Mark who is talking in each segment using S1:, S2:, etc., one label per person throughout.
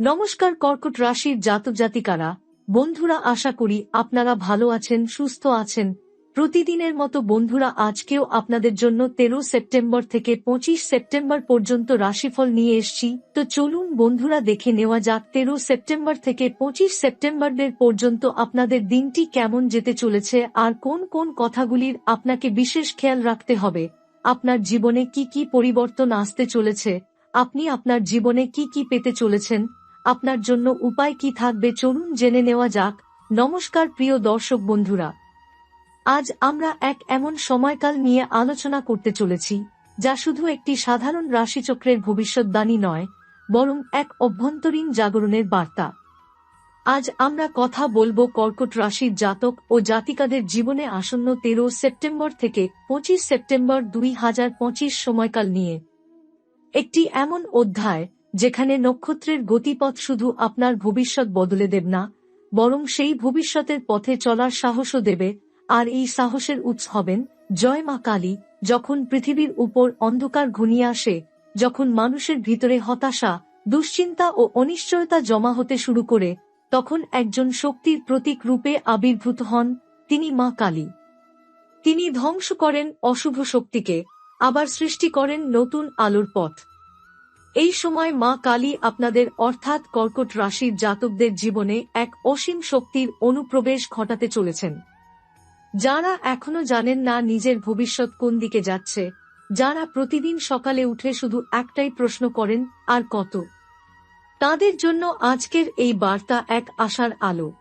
S1: নমস্কার কর্কট রাশির জাতক জাতিকারা, বন্ধুরা, আশা করি আপনারা ভালো আছেন, সুস্থ আছেন। প্রতিদিনের মতো বন্ধুরা, আজকেও আপনাদের জন্য তেরো সেপ্টেম্বর থেকে পঁচিশ সেপ্টেম্বর পর্যন্ত রাশিফল নিয়ে এসছি। তো চলুন বন্ধুরা, দেখে নেওয়া যাক তেরো সেপ্টেম্বর থেকে পঁচিশ সেপ্টেম্বরের পর্যন্ত আপনাদের দিনটি কেমন যেতে চলেছে আর কোন কোন কথাগুলির আপনাকে বিশেষ খেয়াল রাখতে হবে। আপনার জীবনে কি কি পরিবর্তন আসতে চলেছে? আপনি আপনার জীবনে কি কি পেতে চলেছেন? আপনার জন্য উপায় কি থাকবে চলুন জেনে নেওয়া যাক। নমস্কার প্রিয় দর্শক বন্ধুরা। আজ আমরা এক এমন সময়কাল নিয়ে আলোচনা করতে চলেছি, যা শুধু একটি সাধারণ রাশিচক্রের ভবিষ্যৎবাণী নয়, বরং এক অভ্যন্তরীণ জাগরণের বার্তা। আজ আমরা কথা বলব কর্কট রাশির জাতক ও জাতিকাদের জীবনে আসন্ন তেরো সেপ্টেম্বর থেকে পঁচিশ সেপ্টেম্বর দুই হাজার পঁচিশ সময়কাল নিয়ে। একটি এমন অধ্যায় যেখানে নক্ষত্রের গতিপথ শুধু আপনার ভবিষ্যৎ বদলে দেব না, বরং সেই ভবিষ্যতের পথে চলার সাহসও দেবে, আর এই সাহসের উৎস হবেন জয় মা কালী, যখন পৃথিবীর উপর অন্ধকার ঘনিয়ে আসে, যখন মানুষের ভিতরে হতাশা, দুশ্চিন্তা ও অনিশ্চয়তা জমা হতে শুরু করে, তখন একজন শক্তির প্রতীক রূপে আবির্ভূত হন তিনি মা কালী। তিনি ধ্বংস করেন অশুভ শক্তিকে, আবার সৃষ্টি করেন নতুন আলোর পথ। এই সময় মা কালী আপনাদের অর্থাৎ কর্কট রাশির জাতকদের জীবনে এক অসীম শক্তির অনুপ্রবেশ ঘটাতে চলেছেন। যারা এখনও জানেন না নিজের ভবিষ্যৎ কোন দিকে যাচ্ছে, যারা প্রতিদিন সকালে উঠে শুধু একটাই প্রশ্ন করেন, আর কত? তাদের জন্য আজকের এই বার্তা এক আশার আলো।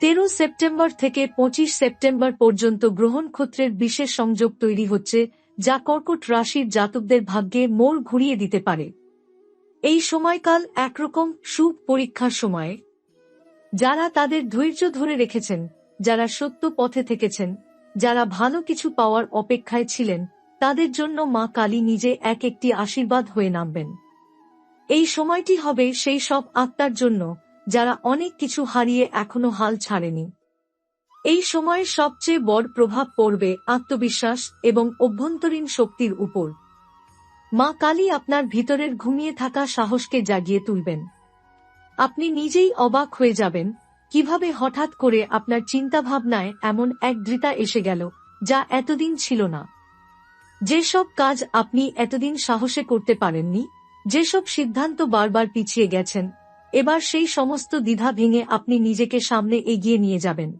S1: তেরো সেপ্টেম্বর থেকে পঁচিশ সেপ্টেম্বর পর্যন্ত গ্রহণক্ষত্রের বিশেষ সংযোগ তৈরি হচ্ছে যা কর্কট রাশির জাতকদের ভাগ্যে মোড় ঘুরিয়ে দিতে পারে। এই সময়কাল একরকম সুখ পরীক্ষার সময়। যারা তাদের ধৈর্য ধরে রেখেছেন, যারা সত্য পথে থেকেছেন, যারা ভালো কিছু পাওয়ার অপেক্ষায় ছিলেন, তাদের জন্য মা কালী নিজে এক একটি আশীর্বাদ হয়ে নামবেন। এই সময়টি হবে সেই সব আত্মার জন্য, যারা অনেক কিছু হারিয়ে এখনও হাল ছাড়েনি। এই সময়ে সবচেয়ে বড় প্রভাব পড়বে আত্মবিশ্বাস এবং অভ্যন্তরীণ শক্তির উপর। মা কালী আপনার ভিতরের ঘুমিয়ে থাকা সাহসকে জাগিয়ে তুলবেন। আপনি নিজেই অবাক হয়ে যাবেন, কীভাবে হঠাৎ করে আপনার চিন্তাভাবনায় এমন এক দৃতা এসে গেল, যা এতদিন ছিল না। যেসব কাজ আপনি এতদিন সাহসে করতে পারেননি, যেসব সিদ্ধান্ত বারবার পিছিয়ে গেছেন, এবার সেই সমস্ত দ্বিধা ভেঙে আপনি নিজেকে সামনে এগিয়ে নিয়ে যাবেন।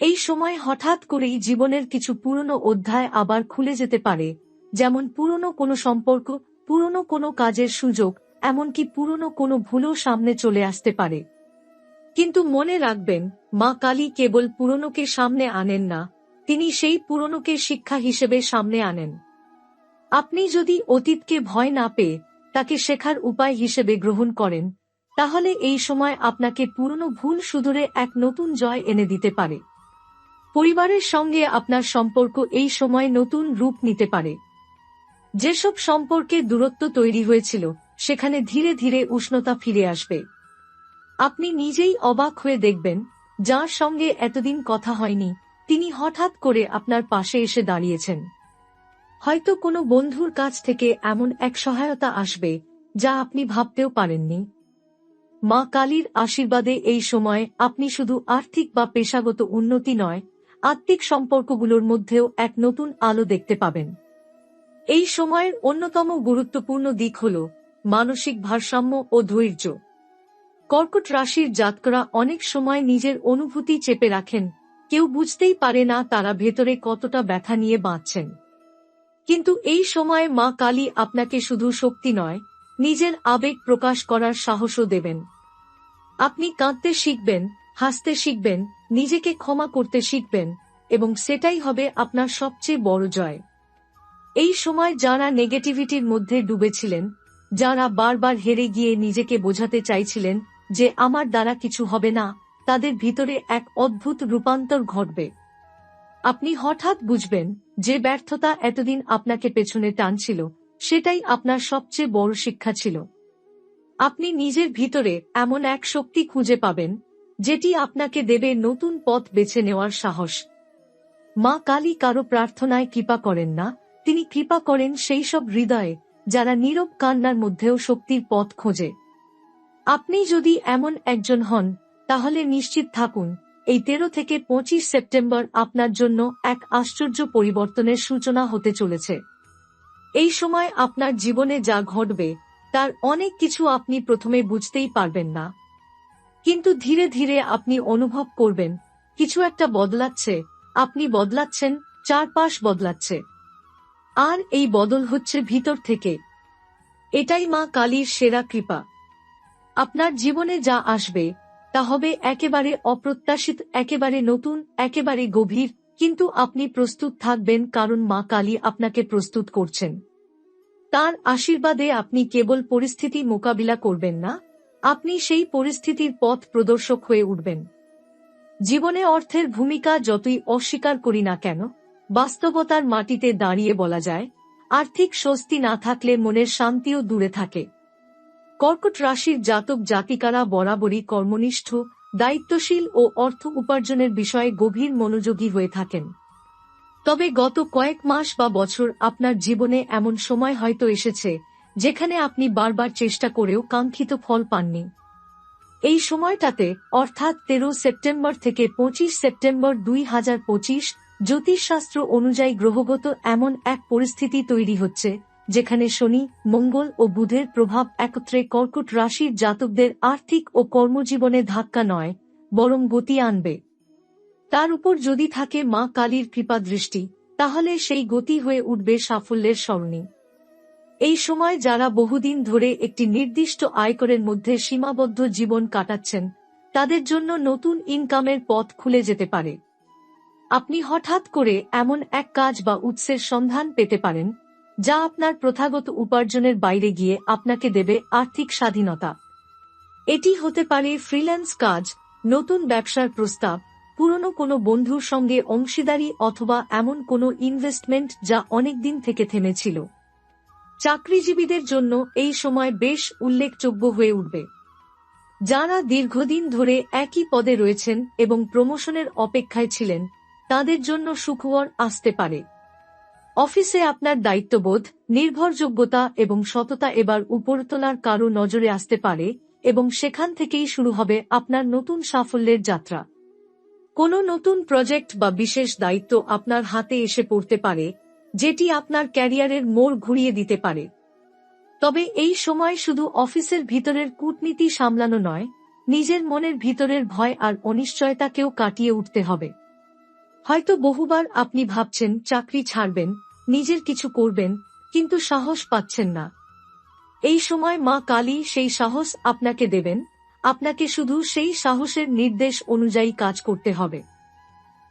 S1: এই সময় হঠাৎ করেই জীবনের কিছু পুরনো অধ্যায় আবার খুলে যেতে পারে, যেমন পুরনো কোনো সম্পর্ক, পুরনো কোনো কাজের সুযোগ, এমনকি পুরনো কোনো ভুলও সামনে চলে আসতে পারে। কিন্তু মনে রাখবেন, মা কালী কেবল পুরনোকে সামনে আনেন না, তিনি সেই পুরনোকে শিক্ষা হিসেবে সামনে আনেন। আপনি যদি অতীতকে ভয় না পেয়ে তাকে শেখার উপায় হিসেবে গ্রহণ করেন, তাহলে এই সময় আপনাকে পুরনো ভুল সুদূরে এক নতুন জয় এনে দিতে পারে। পরিবারের সঙ্গে আপনার সম্পর্ক এই সময় নতুন রূপ নিতে পারে। যেসব সম্পর্কে দূরত্ব তৈরি হয়েছিল, সেখানে ধীরে ধীরে উষ্ণতা ফিরে আসবে। আপনি নিজেই অবাক হয়ে দেখবেন, যার সঙ্গে এতদিন কথা হয়নি, তিনি হঠাৎ করে আপনার পাশে এসে দাঁড়িয়েছেন। হয়তো কোনো বন্ধুর কাছ থেকে এমন এক সহায়তা আসবে, যা আপনি ভাবতেও পারেননি। মা কালীর আশীর্বাদে এই সময় আপনি শুধু আর্থিক বা পেশাগত উন্নতি নয় আত্মিক সম্পর্কগুলোর মধ্যেও এক নতুন আলো দেখতে পাবেন। এই সময়ের অন্যতম গুরুত্বপূর্ণ দিক হল মানসিক ভারসাম্য ও ধৈর্য। কর্কট রাশির জাতকরা অনেক সময় নিজের অনুভূতি চেপে রাখেন, কেউ বুঝতেই পারে না তারা ভেতরে কতটা ব্যথা নিয়ে বাঁচছেন। কিন্তু এই সময়ে মা কালী আপনাকে শুধু শক্তি নয়, নিজের আবেগ প্রকাশ করার সাহসও দেবেন। আপনি কাঁদতে শিখবেন, হাসতে শিখবেন নিজেকে ক্ষমা করতে শিখবেন, এবং সেটাই হবে আপনার সবচেয়ে বড় জয়। এই সময় যারা নেগেটিভিটির মধ্যে ডুবেছিলেন, যারা বারবার হেরে গিয়ে নিজেকে বোঝাতে চাইছিলেন যে আমার দ্বারা কিছু হবে না, তাদের ভিতরে এক অদ্ভুত রূপান্তর ঘটবে। আপনি হঠাৎ বুঝবেন যে ব্যর্থতা এতদিন আপনাকে পেছনে টানছিল, সেটাই আপনার সবচেয়ে বড় শিক্ষা ছিল। আপনি নিজের ভিতরে এমন এক শক্তি খুঁজে পাবেন যেটি আপনাকে দেবে নতুন পথ বেছে নেওয়ার সাহস। মা কালী কারও প্রার্থনায় কৃপা করেন না, তিনি কৃপা করেন সেই সব হৃদয়ে, যারা নীরব কান্নার মধ্যেও শক্তির পথ খোঁজে। আপনি যদি এমন একজন হন, তাহলে নিশ্চিত থাকুন, এই তেরো থেকে পঁচিশ সেপ্টেম্বর আপনার জন্য এক আশ্চর্য পরিবর্তনের সূচনা হতে চলেছে। এই সময় আপনার জীবনে যা ঘটবে, তার অনেক কিছু আপনি প্রথমে বুঝতেই পারবেন না। কিন্তু ধীরে ধীরে আপনি অনুভব করবেন, কিছু একটা বদলাচ্ছে, আপনি বদলাচ্ছেন, চারপাশ বদলাচ্ছে। আর এই বদল হচ্ছে ভিতর থেকে। এটাই মা কালীর সেরা কৃপা। আপনার জীবনে যা আসবে, তা হবে একেবারে অপ্রত্যাশিত, একেবারে নতুন, একেবারে গভীর, কিন্তু আপনি প্রস্তুত থাকবেন কারণ মা কালী আপনাকে প্রস্তুত করছেন। তার আশীর্বাদে আপনি কেবল পরিস্থিতি মোকাবিলা করবেন না আপনি সেই পরিস্থিতির পথ প্রদর্শক হয়ে উঠবেন। জীবনে অর্থের ভূমিকা যতই অস্বীকার করি না কেন, বাস্তবতার মাটিতে দাঁড়িয়ে বলা যায়, আর্থিক স্বস্তি না থাকলে মনের শান্তিও দূরে থাকে। কর্কট রাশির জাতক জাতিকারা বরাবরই কর্মনিষ্ঠ, দায়িত্বশীল ও অর্থ উপার্জনের বিষয়ে গভীর মনোযোগী হয়ে থাকেন। তবে গত কয়েক মাস বা বছর আপনার জীবনে এমন সময় হয়তো এসেছে যেখানে আপনি বারবার চেষ্টা করেও কাঙ্ক্ষিত ফল পাননি। এই সময়টাতে, অর্থাৎ তেরো সেপ্টেম্বর থেকে পঁচিশ সেপ্টেম্বর দুই হাজার পঁচিশ, জ্যোতিষশাস্ত্র অনুযায়ী গ্রহগত এমন এক পরিস্থিতি তৈরি হচ্ছে, যেখানে শনি, মঙ্গল ও বুধের প্রভাব একত্রে কর্কট রাশির জাতকদের আর্থিক ও কর্মজীবনে ধাক্কা নয়, বরং গতি আনবে। তার উপর যদি থাকে মা কালীর কৃপা দৃষ্টি, তাহলে সেই গতি হয়ে উঠবে সাফল্যের স্মরণী। এই সময় যারা বহুদিন ধরে একটি নির্দিষ্ট আয়করের মধ্যে সীমাবদ্ধ জীবন কাটাচ্ছেন, তাদের জন্য নতুন ইনকামের পথ খুলে যেতে পারে। আপনি হঠাৎ করে এমন এক কাজ বা উৎসের সন্ধান পেতে পারেন, যা আপনার প্রথাগত উপার্জনের বাইরে গিয়ে আপনাকে দেবে আর্থিক স্বাধীনতা। এটি হতে পারে ফ্রিল্যান্স কাজ, নতুন ব্যবসার প্রস্তাব, পুরনো কোনো বন্ধুর সঙ্গে অংশীদারি অথবা এমন কোনো ইনভেস্টমেন্ট যা অনেকদিন থেকে থেমেছিল। চাকরিজীবীদের জন্য এই সময় বেশ উল্লেখযোগ্য হয়ে উঠবে। যারা দীর্ঘদিন ধরে একই পদে রয়েছেন এবং প্রমোশনের অপেক্ষায় ছিলেন, তাদের জন্য সুখবর আসতে পারে। অফিসে আপনার দায়িত্ববোধ, নির্ভরযোগ্যতা এবং সততা এবার উপর তোলার কারও নজরে আসতে পারে এবং সেখান থেকেই শুরু হবে আপনার নতুন সাফল্যের যাত্রা। কোনো নতুন প্রজেক্ট বা বিশেষ দায়িত্ব আপনার হাতে এসে পড়তে পারে যেটি আপনার ক্যারিয়ারের মোড় ঘুরিয়ে দিতে পারে। তবে এই সময় শুধু অফিসের ভিতরের কূটনীতি সামলানো নয়, নিজের মনের ভিতরের ভয় আর অনিশ্চয়তাকেও কাটিয়ে উঠতে হবে। হয়তো বহুবার আপনি ভাবছেন, চাকরি ছাড়বেন, নিজের কিছু করবেন, কিন্তু সাহস পাচ্ছেন না। এই সময় মা কালী সেই সাহস আপনাকে দেবেন, আপনাকে শুধু সেই সাহসের নির্দেশ অনুযায়ী কাজ করতে হবে।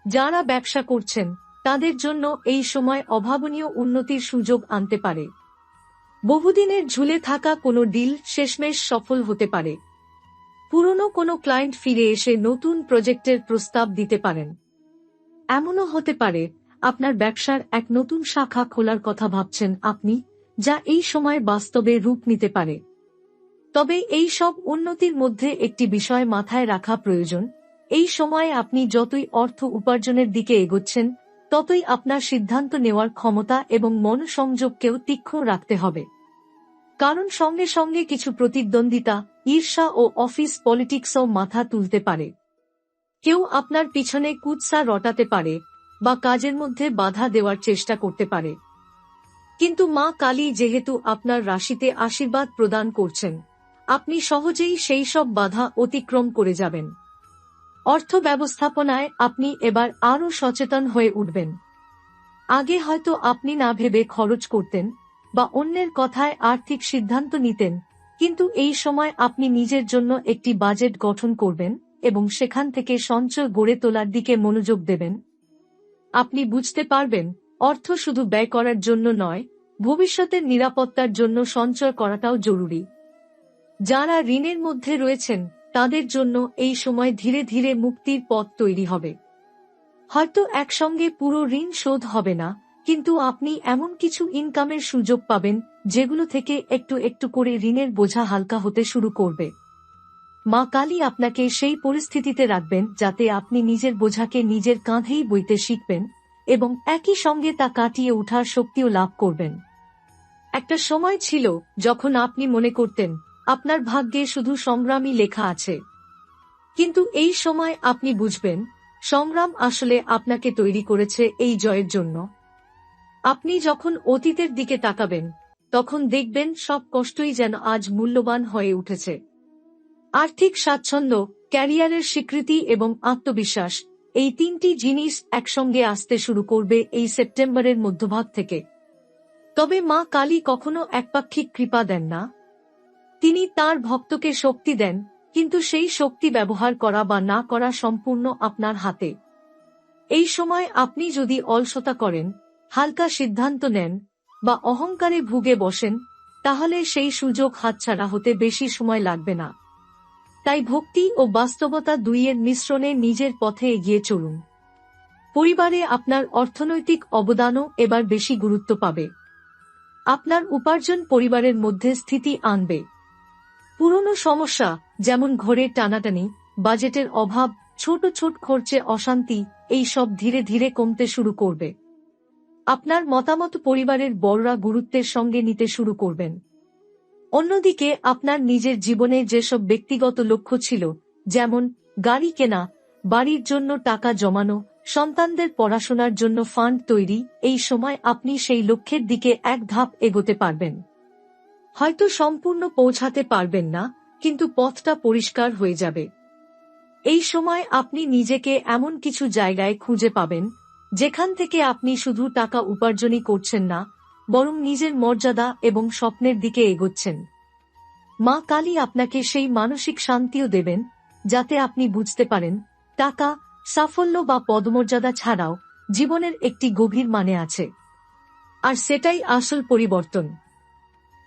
S1: যারা ব্যবসা করছেন তাদের জন্য এই সময় অভাবনীয় উন্নতির সুযোগ আনতে পারে। বহুদিনের ঝুলে থাকা কোনো ডিল শেষমেশ সফল হতে পারে। পুরনো কোনো ক্লায়েন্ট ফিরে এসে নতুন প্রজেক্টের প্রস্তাব দিতে পারেন। এমনও হতে পারে, আপনার ব্যবসার এক নতুন শাখা খোলার কথা ভাবছেন আপনি, যা এই সময় বাস্তবে রূপ নিতে পারে। তবে এই সব উন্নতির মধ্যে একটি বিষয় মাথায় রাখা প্রয়োজন, এই সময়ে আপনি যতই অর্থ উপার্জনের দিকে এগোচ্ছেন ততই আপনার সিদ্ধান্ত নেওয়ার ক্ষমতা এবং মনসংযোগকেও তীক্ষ্ণ রাখতে হবে। কারণ সঙ্গে সঙ্গে কিছু প্রতিদ্বন্দ্বিতা, ঈর্ষা ও অফিস পলিটিক্সও মাথা তুলতে পারে। কেউ আপনার পিছনে কুৎসা রটাতে পারে বা কাজের মধ্যে বাধা দেওয়ার চেষ্টা করতে পারে। কিন্তু মা কালী যেহেতু আপনার রাশিতে আশীর্বাদ প্রদান করছেন, আপনি সহজেই সেই সব বাধা অতিক্রম করে যাবেন। অর্থ ব্যবস্থাপনায় আপনি এবার আরও সচেতন হয়ে উঠবেন। আগে হয়তো আপনি না ভেবে খরচ করতেন বা অন্যের কথায় আর্থিক সিদ্ধান্ত নিতেন, কিন্তু এই সময় আপনি নিজের জন্য একটি বাজেট গঠন করবেন এবং সেখান থেকে সঞ্চয় গড়ে তোলার দিকে মনোযোগ দেবেন। আপনি বুঝতে পারবেন, অর্থ শুধু ব্যয় করার জন্য নয়, ভবিষ্যতের নিরাপত্তার জন্য সঞ্চয় করাটাও জরুরি। যারা ঋণের মধ্যে রয়েছেন তাদের জন্য এই সময় ধীরে ধীরে মুক্তির পথ তৈরি হবে। হয়তো একসঙ্গে পুরো ঋণ শোধ হবে না, কিন্তু আপনি এমন কিছু ইনকামের সুযোগ পাবেন, যেগুলো থেকে একটু একটু করে ঋণের বোঝা হালকা হতে শুরু করবে। মা কালী আপনাকে সেই পরিস্থিতিতে রাখবেন, যাতে আপনি নিজের বোঝাকে নিজের কাঁধেই বইতে শিখবেন এবং একই সঙ্গে তা কাটিয়ে ওঠার শক্তিও লাভ করবেন। একটা সময় ছিল যখন আপনি মনে করতেন আপনার ভাগ্যে শুধু সংগ্রামই লেখা আছে। কিন্তু এই সময় আপনি বুঝবেন, সংগ্রাম আসলে আপনাকে তৈরি করেছে এই জয়ের জন্য। আপনি যখন অতীতের দিকে তাকাবেন, তখন দেখবেন সব কষ্টই যেন আজ মূল্যবান হয়ে উঠেছে। আর্থিক স্বাচ্ছন্দ্য, ক্যারিয়ারের স্বীকৃতি এবং আত্মবিশ্বাস, এই তিনটি জিনিস একসঙ্গে আসতে শুরু করবে এই সেপ্টেম্বরের মধ্যভাগ থেকে। তবে মা কালী কখনো একপাক্ষিক কৃপা দেন না। তিনি তার ভক্তকে শক্তি দেন, কিন্তু সেই শক্তি ব্যবহার করা বা না করা সম্পূর্ণ আপনার হাতে। এই সময় আপনি যদি অলসতা করেন, হালকা সিদ্ধান্ত নেন, বা অহংকারে ভুগে বসেন, তাহলে সেই সুযোগ হাতছাড়া হতে বেশি সময় লাগবে না। তাই ভক্তি ও বাস্তবতা দুইয়ের মিশ্রণে নিজের পথে এগিয়ে চলুন। পরিবারে আপনার অর্থনৈতিক অবদানও এবার বেশি গুরুত্ব পাবে। আপনার উপার্জন পরিবারের মধ্যে স্থিতি আনবে। পুরনো সমস্যা, যেমন ঘরের টানাটানি, বাজেটের অভাব, ছোট ছোট খরচে অশান্তি, এই সব ধীরে ধীরে কমতে শুরু করবে। আপনার মতামত পরিবারের বড়রা গুরুত্বের সঙ্গে নিতে শুরু করবেন। অন্যদিকে, আপনার নিজের জীবনে যেসব ব্যক্তিগত লক্ষ্য ছিল, যেমন গাড়ি কেনা, বাড়ির জন্য টাকা জমানো, সন্তানদের পড়াশোনার জন্য ফান্ড তৈরি, এই সময় আপনি সেই লক্ষ্যের দিকে এক ধাপ এগোতে পারবেন। হয়তো সম্পূর্ণ পৌঁছাতে পারবেন না, কিন্তু পথটা পরিষ্কার হয়ে যাবে। এই সময় আপনি নিজেকে এমন কিছু জায়গায় খুঁজে পাবেন, যেখান থেকে আপনি শুধু টাকা উপার্জনই করছেন না, বরং নিজের মর্যাদা এবং স্বপ্নের দিকে এগোচ্ছেন। মা কালী আপনাকে সেই মানসিক শান্তিও দেবেন, যাতে আপনি বুঝতে পারেন, টাকা, সাফল্য বা পদমর্যাদা ছাড়াও জীবনের একটি গভীর মানে আছে। আর সেটাই আসল পরিবর্তন।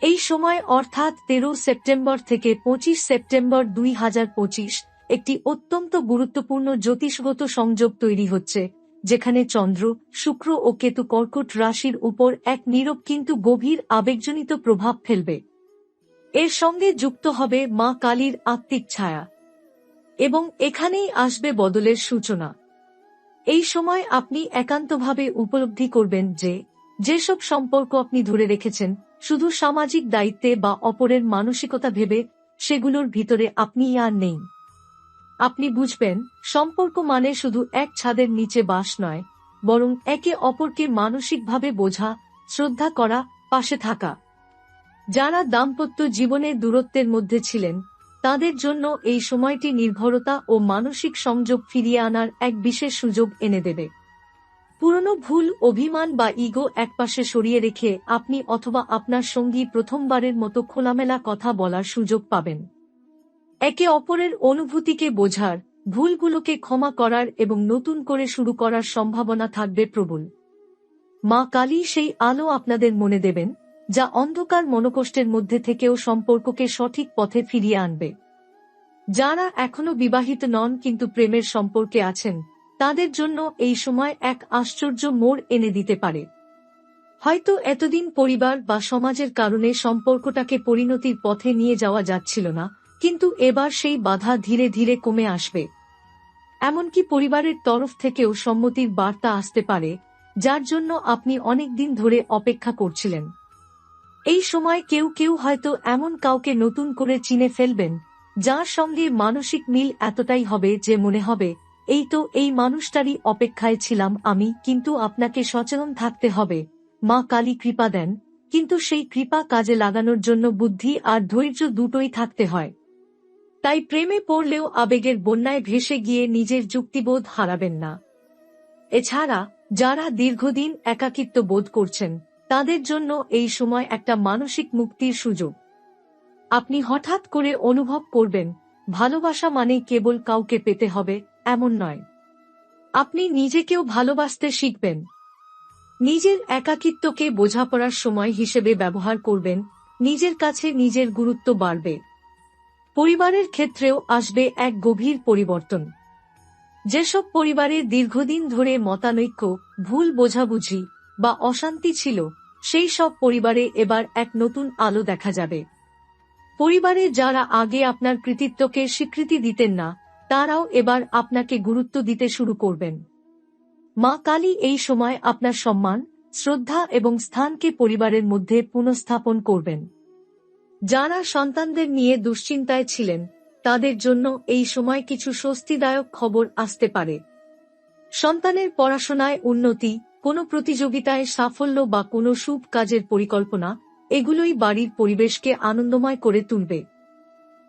S1: এই সময় অর্থাৎ তেরো সেপ্টেম্বর থেকে পঁচিশ সেপ্টেম্বর দুই একটি অত্যন্ত গুরুত্বপূর্ণ জ্যোতিষগত সংযোগ তৈরি হচ্ছে, যেখানে চন্দ্র, শুক্র ও কেতু কর্কট রাশির উপর এক নীরব কিন্তু গভীর আবেগজনিত প্রভাব ফেলবে। এর সঙ্গে যুক্ত হবে মা কালীর আত্মিক ছায়া। এবং এখানেই আসবে বদলের সূচনা। এই সময় আপনি একান্তভাবে উপলব্ধি করবেন যে, যেসব সম্পর্ক আপনি ধরে রেখেছেন শুধু সামাজিক দায়িত্বে বা অপরের মানসিকতা ভেবে সেগুলোর ভিতরে আপনি আর নেই। আপনি বুঝবেন, সম্পর্ক মানে শুধু এক ছাদের নিচে বাস নয়, বরং একে অপরকে মানসিকভাবে বোঝা, শ্রদ্ধা করা, পাশে থাকা। যারা দাম্পত্য জীবনের দূরত্বের মধ্যে ছিলেন, তাদের জন্য এই সময়টি নির্ভরতা ও মানসিক সংযোগ ফিরিয়ে আনার এক বিশেষ সুযোগ এনে দেবে। পুরনো ভুল, অভিমান বা ইগো একপাশে সরিয়ে রেখে আপনি অথবা আপনার সঙ্গী প্রথমবারের মতো খোলামেলা কথা বলার সুযোগ পাবেন। একে অপরের অনুভূতিকে বোঝার, ভুলগুলোকে ক্ষমা করার এবং নতুন করে শুরু করার সম্ভাবনা থাকবে প্রবল। মা কালী সেই আলো আপনাদের মনে দেবেন, যা অন্ধকার মনোকষ্টের মধ্যে থেকেও সম্পর্ককে সঠিক পথে ফিরিয়ে আনবে। যারা এখনও বিবাহিত নন কিন্তু প্রেমের সম্পর্কে আছেন তাদের জন্য এই সময় এক আশ্চর্য মোড় এনে দিতে পারে। হয়তো এতদিন পরিবার বা সমাজের কারণে সম্পর্কটাকে পরিণতির পথে নিয়ে যাওয়া যাচ্ছিল না, কিন্তু এবার সেই বাধা ধীরে ধীরে কমে আসবে। এমনকি পরিবারের তরফ থেকেও সম্মতির বার্তা আসতে পারে, যার জন্য আপনি অনেক দিন ধরে অপেক্ষা করছিলেন। এই সময় কেউ কেউ হয়তো এমন কাউকে নতুন করে চিনে ফেলবেন, যার সঙ্গে মানসিক মিল এতটাই হবে যে মনে হবে এই তো এই মানুষটারই অপেক্ষায় ছিলাম আমি, কিন্তু আপনাকে সচেতন থাকতে হবে। মা কালী কৃপা দেন, কিন্তু সেই কৃপা কাজে লাগানোর জন্য বুদ্ধি আর ধৈর্য দুটোই থাকতে হয়। তাই প্রেমে পড়লেও আবেগের বন্যায় ভেসে গিয়ে নিজের যুক্তিবোধ হারাবেন না। এছাড়া, যারা দীর্ঘদিন একাকিত্ব বোধ করছেন, তাদের জন্য এই সময় একটা মানসিক মুক্তির সুযোগ। আপনি হঠাৎ করে অনুভব করবেন, ভালোবাসা মানে কেবল কাউকে পেতে হবে এমন নয়। আপনি নিজেকেও ভালোবাসতে শিখবেন। নিজের একাকিত্বকে বোঝাপড়ার সময় হিসেবে ব্যবহার করবেন, নিজের কাছে নিজের গুরুত্ব বাড়বে। পরিবারের ক্ষেত্রেও আসবে এক গভীর পরিবর্তন। যেসব পরিবারে দীর্ঘদিন ধরে মতানৈক্য, ভুল বোঝাবুঝি বা অশান্তি ছিল, সেই সব পরিবারে এবার এক নতুন আলো দেখা যাবে। পরিবারে যারা আগে আপনার কৃতিত্বকে স্বীকৃতি দিতেন না তারাও এবার আপনাকে গুরুত্ব দিতে শুরু করবেন। মা কালী এই সময় আপনার সম্মান, শ্রদ্ধা এবং স্থানকে পরিবারের মধ্যে পুনঃস্থাপন করবেন। যারা সন্তানদের নিয়ে দুশ্চিন্তায় ছিলেন, তাদের জন্য এই সময় কিছু স্বস্তিদায়ক খবর আসতে পারে। সন্তানের পড়াশোনায় উন্নতি, কোনো প্রতিযোগিতায় সাফল্য বা কোনো শুভ কাজের পরিকল্পনা, এগুলোই বাড়ির পরিবেশকে আনন্দময় করে তুলবে।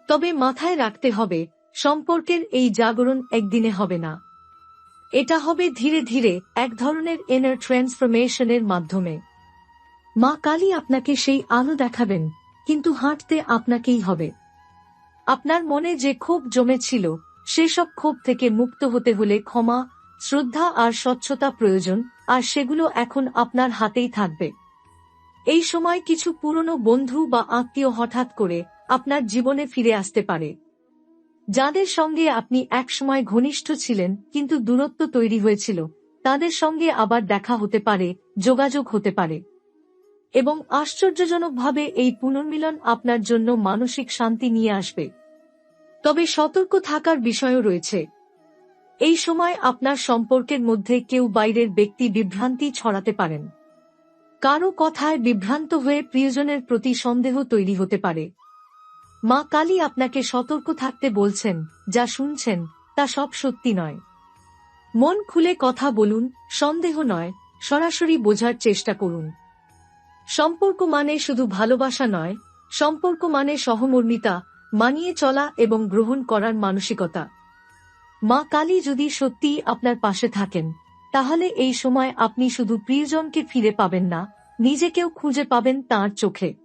S1: তবে মাথায় রাখতে হবে সম্পর্কের এই জাগরণ একদিনে হবে না। এটা হবে ধীরে ধীরে এক ধরনের এনার ট্রান্সফরমেশনের মাধ্যমে। মা কালী আপনাকে সেই আলো দেখাবেন, কিন্তু হাঁটতে আপনাকেই হবে। আপনার মনে যে ক্ষোভ জমেছিল, সেসব ক্ষোভ থেকে মুক্ত হতে হলে ক্ষমা, শ্রদ্ধা আর স্বচ্ছতা প্রয়োজন, আর সেগুলো এখন আপনার হাতেই থাকবে। এই সময় কিছু পুরনো বন্ধু বা আত্মীয় হঠাৎ করে আপনার জীবনে ফিরে আসতে পারে। যাদের সঙ্গে আপনি একসময় ঘনিষ্ঠ ছিলেন, কিন্তু দূরত্ব তৈরি হয়েছিল, তাদের সঙ্গে আবার দেখা হতে পারে, যোগাযোগ হতে পারে। এবং আশ্চর্যজনকভাবে এই পুনর্মিলন আপনার জন্য মানসিক শান্তি নিয়ে আসবে। তবে সতর্ক থাকার বিষয়ও রয়েছে। এই সময় আপনার সম্পর্কের মধ্যে কেউ বাইরের ব্যক্তি বিভ্রান্তি ছড়াতে পারেন। কারও কথায় বিভ্রান্ত হয়ে প্রিয়জনের প্রতি সন্দেহ তৈরি হতে পারে। মা কালী আপনাকে সতর্ক থাকতে বলছেন, যা শুনছেন, তা সব সত্যি নয়। মন খুলে কথা বলুন, সন্দেহ নয়, সরাসরি বোঝার চেষ্টা করুন। সম্পর্ক মানে শুধু ভালোবাসা নয়, সম্পর্ক মানে সহমর্মিতা, মানিয়ে চলা এবং গ্রহণ করার মানসিকতা। মা কালী যদি সত্যিই আপনার পাশে থাকেন, তাহলে এই সময় আপনি শুধু প্রিয়জনকে ফিরে পাবেন না, নিজেকেও খুঁজে পাবেন তার চোখে।